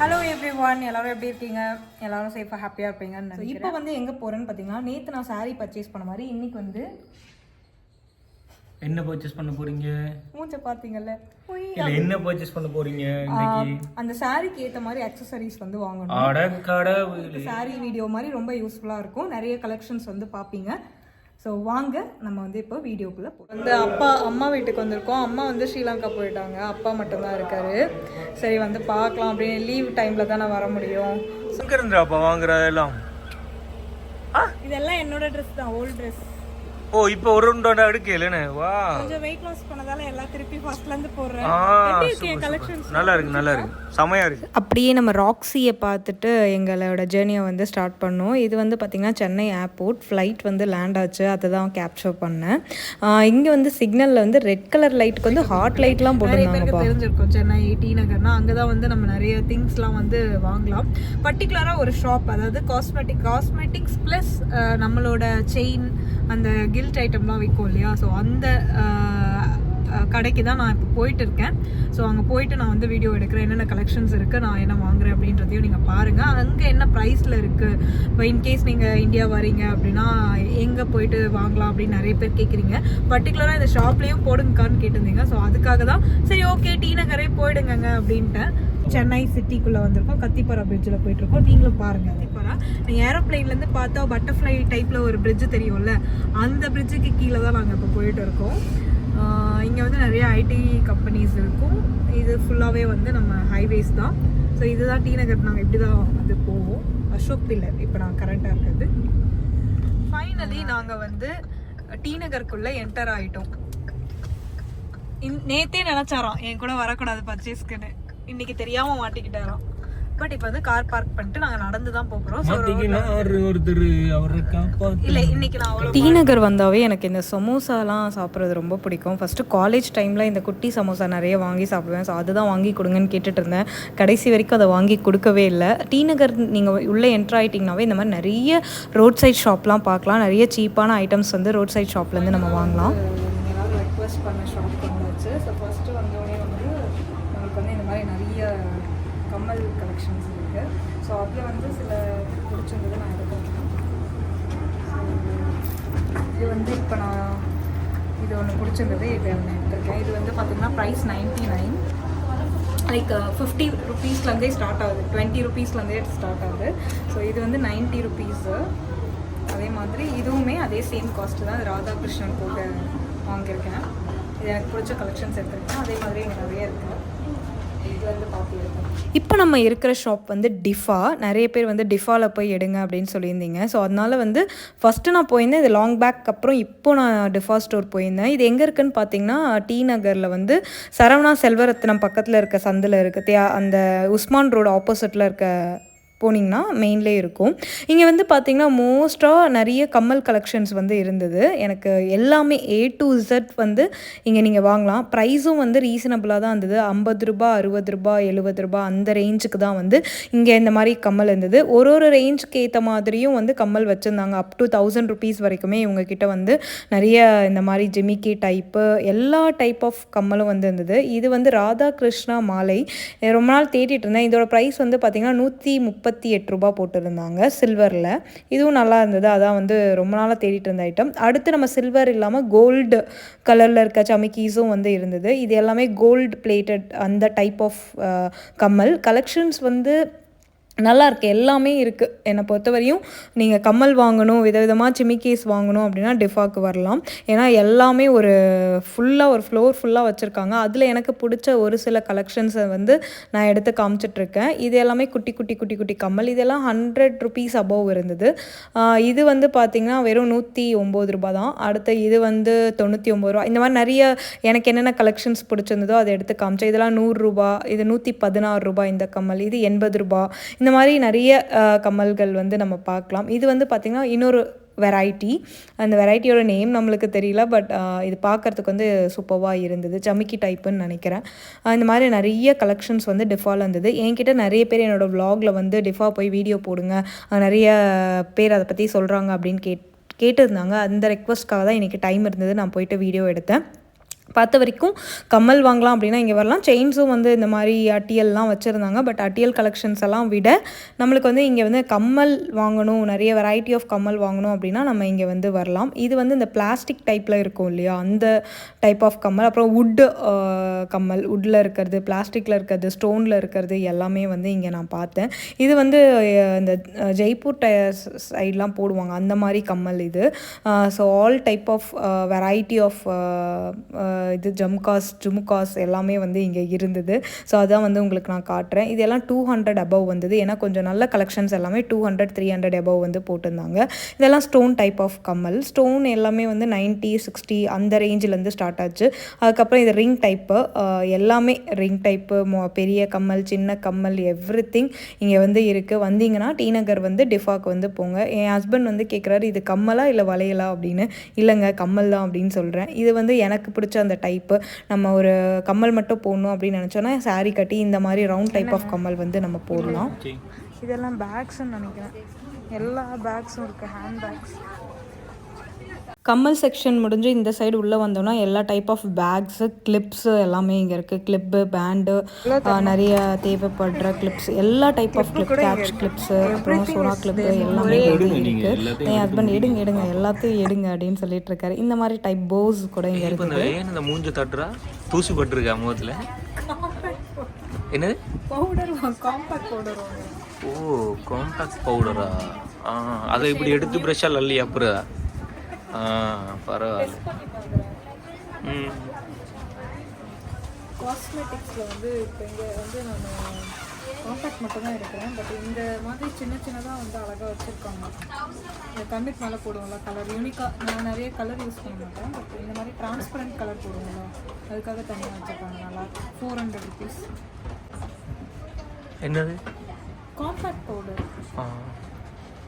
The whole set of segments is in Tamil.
ஹலோ எவ்ரி ஒன் எல்லாரும் எப்படி இருக்கீங்க? எல்லாரும் சேஃபாக ஹாப்பியாக இருப்பீங்கன்னு நினைக்கிறேன். இப்போ வந்து எங்கே போகிறேன்னு பார்த்தீங்கன்னா நேற்று நான் saree பர்ச்சேஸ் பண்ண மாதிரி இன்னைக்கு வந்து என்ன பர்ச்சேஸ் பண்ண போறீங்க? மூஞ்ச இல்ல என்ன பர்ச்சேஸ் பண்ண போறீங்க இன்னைக்கு? அந்த சாரிக்கு ஏற்ற மாதிரி அக்சசரிஸ் வந்து வாங்கணும். அட கடவுளே சாரி வீடியோ மாதிரி ரொம்ப யூஸ்ஃபுல்லாக இருக்கும். நிறைய கலெக்ஷன்ஸ் வந்து பார்ப்பீங்க ஸோ வாங்க நம்ம வந்து இப்போ வீடியோக்குள்ளே போ வந்து அப்பா அம்மா வீட்டுக்கு வந்திருக்கோம். அம்மா வந்து ஸ்ரீலங்கா போயிட்டாங்க. அப்பா மட்டும்தான் இருக்காரு. சரி வந்து பார்க்கலாம். அப்படின்னு லீவ் டைமில் தானே வர முடியும். எங்க இருந்தாப்பா வாங்குற எல்லாம் இதெல்லாம் என்னோட ட்ரெஸ் தான். ஓல்ட் ட்ரெஸ் ஓ இப்போ ஒரு ரெண்டு எடுக்கலன்னு வா. கொஞ்சம் வெயிட் லாஸ் பண்ணதால எல்லாம் திருப்பி ஃபர்ஸ்ட்ல இருந்து போடுறேன். நல்லா இருக்கு நல்லா இருக்கு. செமையா இருக்கு. அப்படியே நம்ம ராக்ஸியை பார்த்துட்டு எங்களோட ஜேர்னியை வந்து ஸ்டார்ட் பண்ணோம். இது வந்து பார்த்திங்கன்னா சென்னை ஏர்போர்ட் ஃப்ளைட் வந்து லேண்ட் ஆச்சு. அதை தான் கேப்சர் பண்ணேன் இங்கே வந்து சிக்னலில் வந்து ரெட் கலர் லைட்டுக்கு வந்து ஹாட் லைட்லாம் போட்டுருந்தாங்கப்பா. தெரிஞ்சிருக்கும். சென்னை டி நகர்னா அங்கே தான் வந்து நம்ம நிறைய திங்ஸ்லாம் வந்து வாங்கலாம். பர்டிகுலராக ஒரு ஷாப் அதாவது காஸ்மெட்டிக் காஸ்மெட்டிக்ஸ் ப்ளஸ் நம்மளோட செயின் அந்த கில்ட் ஐட்டம்லாம் விற்கும் இல்லையா? ஸோ அந்த கடைக்கு தான் நான் இப்போ போயிட்டு இருக்கேன் ஸோ அங்கே போயிட்டு நான் வந்து வீடியோ எடுக்கிறேன். என்னென்ன கலெக்ஷன்ஸ் இருக்குது நான் என்ன வாங்குறேன் அப்படின்றதையும் நீங்கள் பாருங்கள் அங்கே என்ன ப்ரைஸில் இருக்குது இப்போ இன்கேஸ் நீங்கள் இந்தியா வரீங்க அப்படின்னா எங்கே போயிட்டு வாங்கலாம் அப்படின்னு நிறைய பேர் கேட்குறீங்க பர்டிகுலராக இந்த ஷாப்லேயும் போடுங்கக்கான்னு கேட்டிருந்தீங்க. ஸோ அதுக்காக தான் சரி ஓகே டி நகரே போயிடுங்கங்க அப்படின்ட்டேன் சென்னை சிட்டிக்குள்ளே வந்திருக்கோம். கத்திப்பாரா பிரிட்ஜில் போயிட்டுருக்கோம். நீங்களும் பாருங்கள் கத்திப்பாரா. நீங்கள் ஏரோப்ளைன்லேருந்து பார்த்தா பட்டர்ஃப்ளை டைப்பில் ஒரு பிரிட்ஜ் தெரியும்ல அந்த பிரிட்ஜுக்கு கீழே தான் நாங்கள் இப்போ போயிட்டு இருக்கோம். இங்கே வந்து நிறைய ஐடி கம்பெனிஸ் இருக்கும். இது ஃபுல்லாகவே வந்து நம்ம ஹைவேஸ் தான். ஸோ இதுதான் டி நகர். நாங்கள் இப்படி தான் வந்து போவோம். அசோக் பில்லர் இப்போ நான் கரண்ட்டாக இருக்கிறது. ஃபைனலி நாங்கள் வந்து டி நகருக்குள்ளே என்டர் ஆகிட்டோம் நேத்தே நினைச்சாராம். என் கூட வரக்கூடாது பர்ச்சேஸ்க்குன்னு இன்னைக்கு தெரியாமல் மாட்டிக்கிட்டாராம். பட் இப்போ வந்து கார் பார்க் பண்ணிட்டு நாங்க நடந்து தான் போகிறோம் ஒருத்தர் அவரை காப்பாத்து? இல்லை இன்னைக்கு நான் அவ்வளோ டி நகர் வந்தாவே எனக்கு இந்த சமோசாலாம் சாப்பிட்றது ரொம்ப பிடிக்கும். ஃபஸ்ட்டு காலேஜ் டைமில் இந்த குட்டி சமோசா நிறைய வாங்கி சாப்பிடுவேன். ஸோ அதுதான் வாங்கி கொடுங்கன்னு கேட்டுட்டு இருந்தேன். கடைசி வரைக்கும் அதை வாங்கி கொடுக்கவே இல்லை. டி நகர் நீங்கள் உள்ளே என்ட்ரு ஆகிட்டிங்கனாவே இந்த மாதிரி நிறைய ரோட் சைட் ஷாப்லாம் பார்க்கலாம். நிறைய சீப்பான ஐட்டம்ஸ் வந்து ரோட் சைட் ஷாப்லேருந்து நம்ம வாங்கலாம். ரெக்வஸ்ட் பண்ண ஷாப் வந்தாச்சு ஸோ ஃபஸ்ட்டு வந்தோடனே வந்து நம்மளுக்கு வந்து இந்த மாதிரி நிறைய கம்மல் கலெக்ஷன்ஸ் இருக்குது ஸோ அதில் வந்து சில பிடிச்சிருந்தது நான் எடுத்துருக்கேன் இது வந்து இப்போ நான் இது ஒன்று பிடிச்சிருந்தது இது ஒன்று எடுத்திருக்கேன். இது வந்து பார்த்திங்கன்னா price ninety nine like fifty ருபீஸ்லேருந்தே start ஆகுது. டுவெண்ட்டி ருபீஸ்லேருந்தே ஸ்டார்ட் ஆகுது. ஸோ இது வந்து நைன்ட்டி ருபீஸு அதே மாதிரி இதுவுமே அதே சேம் காஸ்ட்டு தான் ராதாகிருஷ்ணன் போட்டு வாங்கியிருக்கேன். இது எனக்கு பிடிச்ச கலெக்ஷன்ஸ் எடுத்திருக்கேன். அதே மாதிரி நிறைய இருக்குது வந்து பார்த்து இப்போ நம்ம இருக்கிற ஷாப் வந்து டிஃபா நிறைய பேர் வந்து டிஃபாவில் போய் எடுங்க அப்படின்னு சொல்லியிருந்தீங்க. ஸோ அதனால வந்து ஃபஸ்ட்டு நான் போயிருந்தேன் இது லாங் பேக் அப்புறம் இப்போ நான் டிஃபா ஸ்டோர் போயிருந்தேன். இது எங்கே இருக்குன்னு பார்த்தீங்கன்னா டி நகரில் வந்து சரவணா செல்வரத்னம் பக்கத்தில் இருக்க சந்தில் இருக்குது தியா அந்த உஸ்மான் ரோடு ஆப்போசிட்டில் இருக்க போனீங்கன்னா மெயின்லே இருக்கும். இங்கே வந்து பார்த்தீங்கன்னா மோஸ்ட்டாக நிறைய கம்மல் கலெக்ஷன்ஸ் வந்து இருந்தது. எனக்கு எல்லாமே ஏ டு இசட் வந்து இங்கே நீங்கள் வாங்கலாம். ப்ரைஸும் வந்து ரீசனபிளாக தான் இருந்தது. ஐம்பது ரூபா அறுபது ரூபா எழுபது ரூபா அந்த ரேஞ்சுக்கு தான் வந்து இங்கே இந்த மாதிரி கம்மல் இருந்தது. ஒரு ஒரு ரேஞ்சுக்கு ஏற்ற மாதிரியும் வந்து கம்மல் வச்சுருந்தாங்க. அப் டு தௌசண்ட் ருபீஸ் வரைக்குமே இவங்கக்கிட்ட வந்து நிறைய இந்த மாதிரி ஜிமிக்கி டைப்பு எல்லா டைப் ஆஃப் கம்மலும் வந்து இருந்தது. இது வந்து ராதா கிருஷ்ணா மாலை. ரொம்ப நாள் தேடிட்டு இருந்தேன். இதோட ப்ரைஸ் வந்து பார்த்தீங்கன்னா நூற்றி முப்பது முப்பத்தி எட்டு ரூபா போட்டிருந்தாங்க சில்வரில் இதுவும் நல்லா இருந்தது. அதான் வந்து ரொம்ப நாளாக தேடிட்டு இருந்த ஐட்டம் அடுத்து நம்ம சில்வர் இல்லாமல் கோல்டு கலரில் இருக்க சமிக்கீஸும் வந்து இருந்தது. இது எல்லாமே கோல்டு பிளேட்டட் அந்த டைப் ஆஃப் கம்மல். கலெக்ஷன்ஸ் வந்து நல்லா இருக்குது எல்லாமே இருக்குது என்னை பொறுத்தவரையும் நீங்கள் கம்மல் வாங்கணும் விதவிதமாக சிமிக்கேஸ் வாங்கணும் அப்படின்னா டிஃபாக்கு வரலாம். ஏன்னா எல்லாமே ஒரு ஃபுல்லாக ஒரு ஃப்ளோர் ஃபுல்லாக வச்சுருக்காங்க. அதில் எனக்கு பிடிச்ச ஒரு சில கலெக்ஷன்ஸை வந்து நான் எடுத்து காமிச்சிட்ருக்கேன். இது எல்லாமே குட்டி குட்டி குட்டி குட்டி கம்மல். இதெல்லாம் ஹண்ட்ரட் ருபீஸ் அபவ் இருந்தது. இது வந்து பார்த்திங்கன்னா வெறும் நூற்றி ஒம்பது ரூபா தான். அடுத்து இது வந்து தொண்ணூற்றி ஒம்பது ரூபா இந்த மாதிரி நிறைய எனக்கு என்னென்ன கலெக்ஷன்ஸ் பிடிச்சிருந்ததோ அதை எடுத்து காமிச்சேன். இதெல்லாம் நூறுரூபா இது நூற்றி பதினாறு ரூபாய் இந்த கம்மல். இது எண்பது ரூபா இந்த மாதிரி நிறைய கமல்கள் கம்மல்கள் வந்து நம்ம பார்க்கலாம். இது வந்து பார்த்திங்கன்னா இன்னொரு வெரைட்டி அந்த வெரைட்டியோட நேம் நம்மளுக்கு தெரியல பட் இது பார்க்கறதுக்கு வந்து சூப்பராக இருந்தது. ஜமிக்கி டைப்புன்னு நினைக்கிறேன். இந்த மாதிரி நிறைய கலெக்ஷன்ஸ் வந்து டிஃபாவில் இருந்தது என்கிட்ட நிறைய பேர் என்னோடய வ்ளாகில் வந்து டிஃபா போய் வீடியோ போடுங்க. நிறைய பேர் அதை பற்றி சொல்கிறாங்க அப்படின்னு கேட் கேட்டிருந்தாங்க. அந்த ரெக்வஸ்ட்காக தான் இன்றைக்கி டைம் இருந்தது. நான் போயிட்டு வீடியோ எடுத்தேன். பார்த்த வரைக்கும் கம்மல் வாங்கலாம் அப்படின்னா இங்கே வரலாம். செயின்ஸும் வந்து இந்த மாதிரி அட்டியல்லாம் வச்சுருந்தாங்க. பட் அட்டியல் கலெக்ஷன்ஸ் எல்லாம் விட நம்மளுக்கு வந்து இங்கே வந்து கம்மல் வாங்கணும் நிறைய வெரைட்டி ஆஃப் கம்மல் வாங்கணும் அப்படின்னா நம்ம இங்கே வந்து வரலாம். இது வந்து இந்த பிளாஸ்டிக் டைப்பில் இருக்கும் இல்லையா? அந்த டைப் ஆஃப் கம்மல். அப்புறம் வுட்டு கம்மல். வுட்டில் இருக்கிறது பிளாஸ்டிக்கில் இருக்கிறது ஸ்டோனில் இருக்கிறது எல்லாமே வந்து இங்கே நான் பார்த்தேன். இது வந்து இந்த ஜெய்ப்பூர் டயர்ஸ் சைட்லாம் போடுவாங்க. அந்த மாதிரி கம்மல் இது. So all type of variety of இது ஜம்காஸ் ஜுமுகாஸ் எல்லாமே வந்து இங்கே இருந்தது. ஸோ அதான் வந்து உங்களுக்கு நான் காட்டுறேன். இதெல்லாம் டூ ஹண்ட்ரட் அபவ் வந்தது. ஏன்னா கொஞ்சம் நல்ல கலெக்ஷன்ஸ் எல்லாமே two hundred three hundred above வந்து போட்டிருந்தாங்க. இதெல்லாம் ஸ்டோன் டைப் ஆஃப் கம்மல். ஸ்டோன் எல்லாமே வந்து 90 சிக்ஸ்டி அந்த ரேஞ்சிலேருந்து ஸ்டார்ட் ஆச்சு. அதுக்கப்புறம் இது ரிங் டைப்பு எல்லாமே ரிங் டைப்பு பெரிய கம்மல் சின்ன கம்மல் எவ்ரி திங் இங்கே வந்து இருக்குது வந்தீங்கன்னா டி நகர் வந்து டிஃபாக்கு வந்து போங்க. என் ஹஸ்பண்ட் வந்து கேட்குறாரு இது கம்மலா இல்லை வளையலா? அப்படின்னு. இல்லைங்க கம்மல் தான் அப்படின்னு சொல்கிறேன் இது வந்து எனக்கு பிடிச்ச அந்த டைப்பு நம்ம ஒரு கம்மல் மட்டும் போடணும் அப்படின்னு நினச்சோன்னா saree கட்டி இந்த மாதிரி ரவுண்ட் டைப் ஆஃப் கம்மல் வந்து நம்ம போடலாம். இதெல்லாம் பேக்ஸ்ன்னு நினைக்கிறேன். எல்லா பேக்ஸும் இருக்குது ஹேண்ட் பேக்ஸ் கம்மல் செக்ஷன் முடிஞ்சு இந்த சைடு உள்ளே வந்தோம்னா எல்லா டைப் ஆஃப் பேக்ஸு கிளிப்ஸு எல்லாமே இங்கே இருக்குது கிளிப்பு பேண்டு நிறைய தேவைப்படுற கிளிப்ஸ் எல்லா type of clip catch clips அப்புறம் சோனா கிளிப்பு எல்லாமே இருக்குது என் ஹஸ்பண்ட் எடுங்க எடுங்க எல்லாத்தையும் எடுங்க அப்படின்னு சொல்லிட்டு இருக்காரு. இந்த மாதிரி டைப் போஸ் கூட இங்கே இருக்குது. இந்த மூஞ்ச தட்டுறா? தூசி பட்டிருக்கா முகத்துல? என்னது? பவுடர் காம்பாக்ட் பவுடர் ஓ காம்பாக்ட் பவுடரா ஆ? அதை இப்படி எடுத்து ப்ரெஷ்ஷாக லல்லி அப்புறம்? ஆ பரவாயில்ல. ம். காஸ்மெட்டிக்ஸில் வந்து இப்போ இங்கே வந்து நான் காம்பேக்ட் மட்டும் தான் இருக்கிறேன் பட் இந்த மாதிரி சின்ன சின்னதாக வந்து அழகாக வச்சுருக்காங்க. இந்த கண்ணுக்கு மேலே போடுவோம்ல கலர் யூனிக்காக நான் நிறைய கலர் யூஸ் பண்ண மாட்டேன். பட் இந்த மாதிரி டிரான்ஸ்பரண்ட் கலர் போடுவோம்ல அதுக்காக தனியாக வச்சுருக்காங்க நல்லா. ஃபோர் ஹண்ட்ரட் ருபீஸ் என்னது? காம்பேக்ட் பவுடர்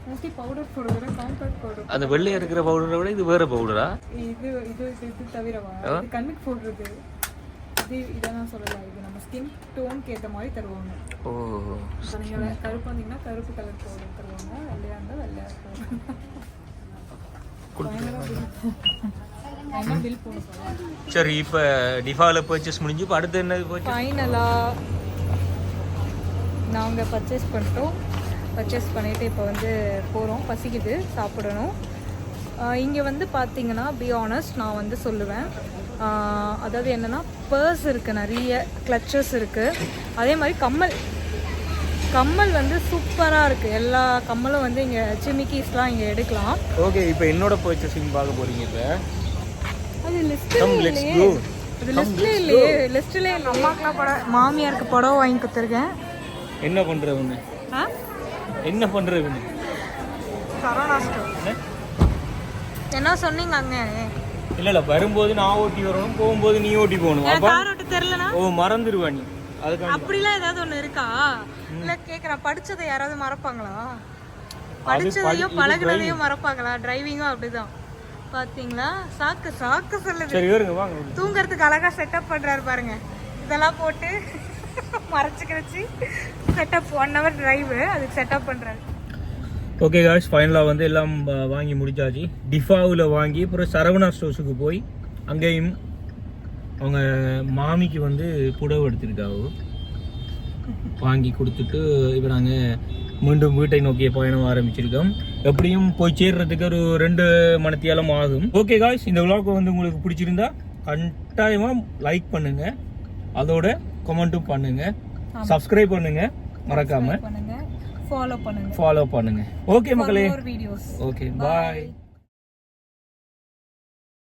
மோஸ்ட்லி பவுடர் போடுறத காம்பேக்ட் பவுடர் அந்த வெள்ளையா இருக்கிற பவுடரை விட இது வேற பவுடரா இது இது இது இது தவிரவா? இது கண்ணுக்கு போடுறது இது இதெல்லாம் சொல்லலாம் இது நம்ம ஸ்கின் டோனுக்கு ஏற்ற மாதிரி தருவாங்க. ஓ நீங்கள் கருப்பு வந்தீங்கன்னா கருப்பு கலர் பவுடர் தருவாங்க. வெள்ளையா இருந்தால் வெள்ளையா என்ன சொல்லுவாங்க சரி இப்போ டிஃபாவில் பர்ச்சேஸ் முடிஞ்சு இப்போ அடுத்து பர்ச்சேஸ் ஃபைனலாக நாங்கள் பர்ச்சேஸ் பண்ணிட்டோம். பர்ச்சேஸ் பண்ணிவிட்டு இப்போ வந்து போகிறோம் பசிக்குது சாப்பிடணும். இங்கே வந்து பார்த்தீங்கன்னா பி ஆனஸ்ட் நான் வந்து சொல்லுவேன். அதாவது என்னென்னா பர்ஸ் இருக்குது நிறைய கிளச்சஸ் இருக்குது அதே மாதிரி கம்மல். கம்மல் வந்து சூப்பராக இருக்குது எல்லா கம்மலும் வந்து இங்கே சிமிக்கீஸ்லாம் இங்கே எடுக்கலாம். ஓகே இப்போ என்னோட பர்ச்சேசிங் பார்க்க போறீங்க இப்போ? அது லிஸ்ட் Come, let's இல்லையே. அது லிஸ்ட்ல இல்லையே. லிஸ்ட்ல எங்கள் அம்மாக்கெலாம் படம் மாமியாருக்கு புடவை வாங்கி கொடுத்துருக்கேன். என்ன பண்றவங்க ஆ? என்ன ஸ்டோர் என்ன? சொன்னீங்க அங்க இல்ல இல்ல வரும்போது நான் ஓட்டி வரணும் போகும்போது நீ ஓட்டி போகணும். கார் ஓட்ட தெரியலனா ஓ மறந்துடுவா நீ. அதுக்காக அப்படிலாம் ஏதாவது ஒண்ணு இருக்கா? இல்ல கேக்குறேன் படிச்சதை யாராவது மறப்பாங்களா? படிச்சதையும் பழகுனதையும் மறப்பாங்களா? டிரைவிங்கும் அப்படிதான். பாத்தீங்களா? சாக்கு சாக்கு சொல்லுது. சரி தூங்குறதுக்கு அழகா செட்டப் பண்றாரு பாருங்க. இதெல்லாம் போட்டு மறைச்சுக்கிறச்சு செட்டப் ஒன் ஹவர் டிரைவு அதுக்கு செட்டப் பண்றாரு. ஓகே காய்ஸ் ஃபைனலாக வந்து எல்லாம் வாங்கி முடிச்சாச்சு. டிஃபாவில் வாங்கி அப்புறம் சரவணா ஸ்டோர்ஸுக்கு போய் அங்கேயும் அவங்க மாமிக்கு வந்து புடவை எடுத்துருக்காவோ. வாங்கி கொடுத்துட்டு இப்போ நாங்கள் மீண்டும் வீட்டை நோக்கிய பயணம் ஆரம்பிச்சிருக்கோம். எப்படியும் போய் சேர்றதுக்கு ஒரு ரெண்டு மணத்தியாலம் ஆகும். ஓகே காய்ஸ் இந்த விழாக்கு வந்து உங்களுக்கு பிடிச்சிருந்தா கட்டாயமாக லைக் பண்ணுங்கள் அதோட கமெண்ட்டும் பண்ணுங்க. சப்ஸ்கிரைப் பண்ணுங்க. மறக்காம. பண்ணுங்க. ஃபாலோ பண்ணுங்க. ஃபாலோ பண்ணுங்க. ஓகே மக்களே. Okay bye